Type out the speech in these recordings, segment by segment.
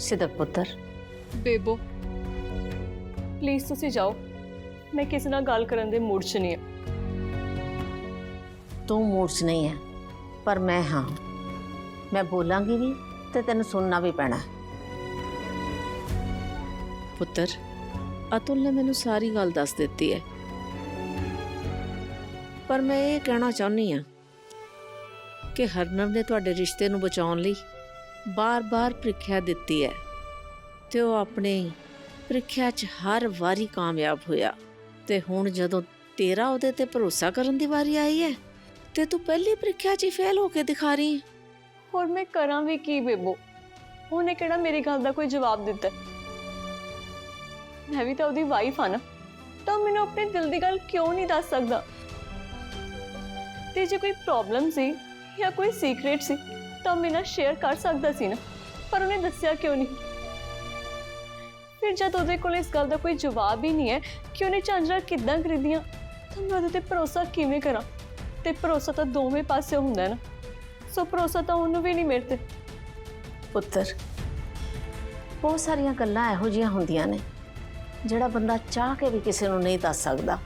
ਸਿਦਕ ਪੁੱਤਰ। ਬੇਬੋ ਪਲੀਜ਼ ਤੁਸੀਂ ਜਾਓ। ਮੈਂ ਕਿਸੇ ਨਾਲ ਗੱਲ ਕਰਨ ਦੇ ਮੂਡ 'ਚ ਨਹੀਂ ਹਾਂ। ਤੂੰ ਮੂਡ 'ਚ ਨਹੀਂ ਹੈ ਪਰ ਮੈਂ ਹਾਂ। ਮੈਂ ਬੋਲਾਂਗੀ ਵੀ ਤੇ ਤੈਨੂੰ ਸੁਣਨਾ ਵੀ ਪੈਣਾ। ਪੁੱਤਰ ਅਤੁਲ ਨੇ ਮੈਨੂੰ ਸਾਰੀ ਗੱਲ ਦੱਸ ਦਿੱਤੀ ਹੈ। ਪਰ ਮੈਂ ਇਹ ਕਹਿਣਾ ਚਾਹੁੰਦੀ ਆ ਕਿ ਹਰਨਵ ਨੇ ਤੁਹਾਡੇ ਰਿਸ਼ਤੇ ਨੂੰ ਬਚਾਉਣ ਲਈ ਬਾਰ-ਬਾਰ ਪ੍ਰੀਖਿਆ ਦਿੱਤੀ ਹੈ ਤੇ ਉਹ ਆਪਣੀ ਪ੍ਰੀਖਿਆ 'ਚ ਹਰ ਵਾਰੀ ਕਾਮਯਾਬ ਹੋਇਆ। ਤੇ ਹੁਣ ਜਦੋਂ ਤੇਰਾ ਉਹਦੇ ਤੇ ਭਰੋਸਾ ਕਰਨ ਦੀ ਵਾਰੀ ਆਈ ਹੈ, ਤੇ ਤੂੰ ਪਹਿਲੀ ਪ੍ਰੀਖਿਆ 'ਚ ਫੇਲ ਹੋ ਕੇ ਦਿਖਾ ਰਹੀ। ਹੈ ਹੋਰ ਮੈਂ ਕਰਾਂ ਵੀ ਕੀ ਬੇਬੋ? ਉਹਨੇ ਕਿਹੜਾ ਮੇਰੀ ਗੱਲ ਦਾ ਕੋਈ ਜਵਾਬ ਦਿੱਤਾ ਮੈਂ ਵੀ ਤਾਂ ਉਹਦੀ ਵਾਈਫ ਆ ਨਾ, ਤਾਂ ਮੈਨੂੰ ਆਪਣੇ ਦਿਲ ਦੀ ਗੱਲ ਕਿਉਂ ਨਹੀਂ ਦੱਸ ਸਕਦਾ? ਤੇ ਜੇ ਕੋਈ ਪ੍ਰੋਬਲਮ ਸੀ ਜਾਂ ਕੋਈ ਸੀਕ੍ਰੇਟ ਸੀ ਤਾਂ ਮੇਰੇ ਨਾਲ ਸ਼ੇਅਰ ਕਰ ਸਕਦਾ ਸੀ ਨਾ, ਪਰ ਉਹਨੇ ਦੱਸਿਆ ਕਿਉਂ ਨਹੀਂ? ਫਿਰ ਜਦ ਉਹਦੇ ਕੋਲ ਇਸ ਗੱਲ ਦਾ ਕੋਈ ਜਵਾਬ ਹੀ ਨਹੀਂ ਹੈ ਕਿ ਉਹਨੇ ਝਾਂਜਰਾਂ ਕਿੱਦਾਂ ਖਰੀਦੀਆਂ, ਤਾਂ ਮੈਂ ਉਹਦੇ ਤੇ ਭਰੋਸਾ ਕਿਵੇਂ ਕਰਾਂ? ਤੇ ਭਰੋਸਾ ਤਾਂ ਦੋਵੇਂ ਪਾਸੇ ਹੁੰਦਾ ਹੈ ਨਾ। ਸੋ ਭਰੋਸਾ ਤਾਂ ਉਹਨੂੰ ਵੀ ਨਹੀਂ ਮੇਰੇ ਤੇ। ਪੁੱਤਰ, ਬਹੁਤ ਸਾਰੀਆਂ ਗੱਲਾਂ ਇਹੋ ਜਿਹੀਆਂ ਹੁੰਦੀਆਂ ਨੇ, ਜਿਹੜਾ ਬੰਦਾ ਚਾਹ ਕੇ ਵੀ ਕਿਸੇ ਨੂੰ ਨਹੀਂ ਦੱਸ ਸਕਦਾ।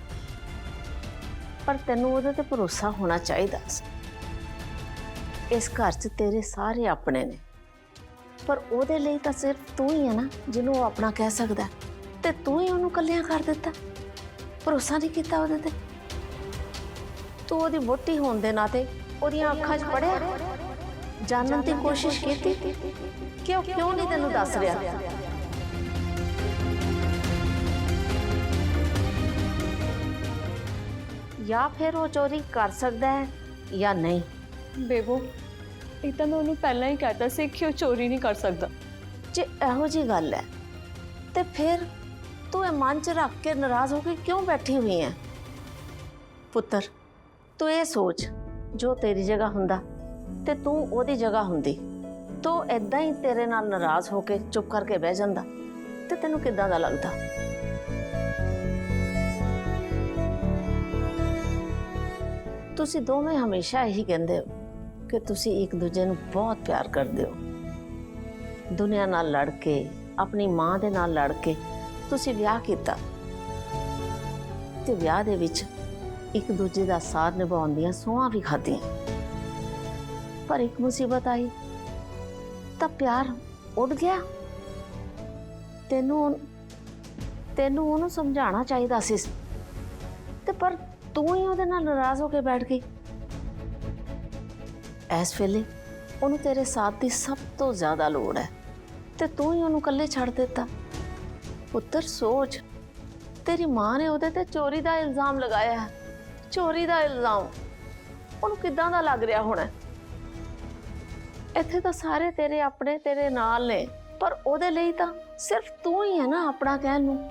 ਪਰ ਤੈਨੂੰ ਉਹਦੇ ਤੇ ਭਰੋਸਾ ਹੋਣਾ ਚਾਹੀਦਾ ਸੀ। ਇਸ ਘਰ 'ਚ ਤੇਰੇ ਸਾਰੇ ਆਪਣੇ ਨੇ। ਪਰ ਉਹਦੇ ਲਈ ਤਾਂ ਸਿਰਫ ਤੂੰ ਹੀ ਹੈ ਨਾ ਜਿਹਨੂੰ ਉਹ ਆਪਣਾ ਕਹਿ ਸਕਦਾ। ਤੇ ਤੂੰ ਹੀ ਉਹਨੂੰ ਕੱਲਿਆਂ ਕਰ ਦਿੱਤਾ। ਭਰੋਸਾ ਨਹੀਂ ਕੀਤਾ ਉਹਦੇ ਤੇ। ਤੂੰ ਉਹਦੀ ਵੋਟੀ ਹੋਣ ਦੇ ਨਾਤੇ ਉਹਦੀਆਂ ਅੱਖਾਂ 'ਚ ਪੜਿਆ ਜਾਣਨ ਦੀ ਕੋਸ਼ਿਸ਼ ਕੀਤੀ। ਕਿ ਉਹ ਕਿਉਂ ਨਹੀਂ ਤੈਨੂੰ ਦੱਸ ਰਿਹਾ? ਜਾਂ ਫਿਰ ਉਹ ਚੋਰੀ ਕਰ ਸਕਦਾ ਹੈ ਜਾਂ ਨਹੀਂ। ਬੇਬੋ, ਇਹ ਤਾਂ ਮੈਂ ਉਹਨੂੰ ਪਹਿਲਾਂ ਹੀ ਕਹਿਤਾ ਸੀ ਕਿ ਉਹ ਚੋਰੀ ਨਹੀਂ ਕਰ ਸਕਦਾ। ਜੇ ਇਹੋ ਜੀ ਗੱਲ ਹੈ, ਤੇ ਫਿਰ ਤੂੰ ਇਹ ਮਨ 'ਚ ਰੱਖ ਕੇ ਨਾਰਾਜ਼ ਹੋ ਕੇ ਕਿਉਂ ਬੈਠੀ ਹੋਈ ਹੈ? ਪੁੱਤਰ, ਤੂੰ ਇਹ ਸੋਚ, ਜੋ ਤੇਰੀ ਜਗ੍ਹਾ ਹੁੰਦਾ ਤੇ ਤੂੰ ਉਹਦੀ ਜਗ੍ਹਾ ਹੁੰਦੀ, ਤੋ ਐਦਾਂ ਹੀ ਤੇਰੇ ਨਾਲ ਨਾਰਾਜ਼ ਹੋ ਕੇ ਚੁੱਪ ਕਰਕੇ ਬਹਿ ਜਾਂਦਾ, ਤੇ ਤੈਨੂੰ ਕਿੱਦਾਂ ਦਾ ਲੱਗਦਾ? ਤੁਸੀਂ ਦੋਵੇਂ ਹਮੇਸ਼ਾ ਇਹੀ ਕਹਿੰਦੇ ਹੋ। ਕਿ ਤੁਸੀਂ ਇੱਕ ਦੂਜੇ ਨੂੰ ਬਹੁਤ ਪਿਆਰ ਕਰਦੇ ਹੋ। ਦੁਨੀਆ ਨਾਲ ਲੜ ਕੇ, ਆਪਣੀ ਮਾਂ ਦੇ ਨਾਲ ਲੜ ਕੇ ਤੁਸੀਂ ਵਿਆਹ ਕੀਤਾ। ਤੇ ਵਿਆਹ ਦੇ ਵਿੱਚ ਇੱਕ ਦੂਜੇ ਦਾ ਸਾਥ ਨਿਭਾਉਣ ਦੀਆਂ ਸੋਹਾਂ ਵੀ ਖਾਧੀਆਂ। ਪਰ ਇੱਕ ਮੁਸੀਬਤ ਆਈ, ਤਾਂ ਪਿਆਰ ਉੱਡ ਗਿਆ। ਤੈਨੂੰ ਤੈਨੂੰ ਉਹਨੂੰ ਸਮਝਾਉਣਾ ਚਾਹੀਦਾ ਸੀ। ਤੇ ਪਰ ਤੂੰ ਹੀ ਉਹਦੇ ਨਾਲ ਨਾਰਾਜ਼ ਹੋ ਕੇ ਬੈਠ ਗਈ। ਇਸ ਵੇਲੇ ਉਹਨੂੰ ਤੇਰੇ ਸਾਥ ਦੀ ਸਭ ਤੋਂ ਜ਼ਿਆਦਾ ਲੋੜ ਹੈ ਤੇ ਤੂੰ ਹੀ ਉਹਨੂੰ ਇਕੱਲੇ ਛੱਡ ਦਿੱਤਾ। ਪੁੱਤਰ, ਸੋਚ। ਤੇਰੀ ਮਾਂ ਨੇ ਉਹਦੇ ਤੇ ਚੋਰੀ ਦਾ ਇਲਜ਼ਾਮ ਲਗਾਇਆ ਹੈ। ਚੋਰੀ ਦਾ ਇਲਜ਼ਾਮ। ਉਹਨੂੰ ਕਿੱਦਾਂ ਦਾ ਲੱਗ ਰਿਹਾ ਹੋਣਾ? ਇੱਥੇ ਤਾਂ ਸਾਰੇ ਤੇਰੇ ਆਪਣੇ ਤੇਰੇ ਨਾਲ ਨੇ, ਪਰ ਉਹਦੇ ਲਈ ਤਾਂ ਸਿਰਫ ਤੂੰ ਹੀ ਹੈ ਨਾ ਆਪਣਾ ਕਹਿਣ ਨੂੰ।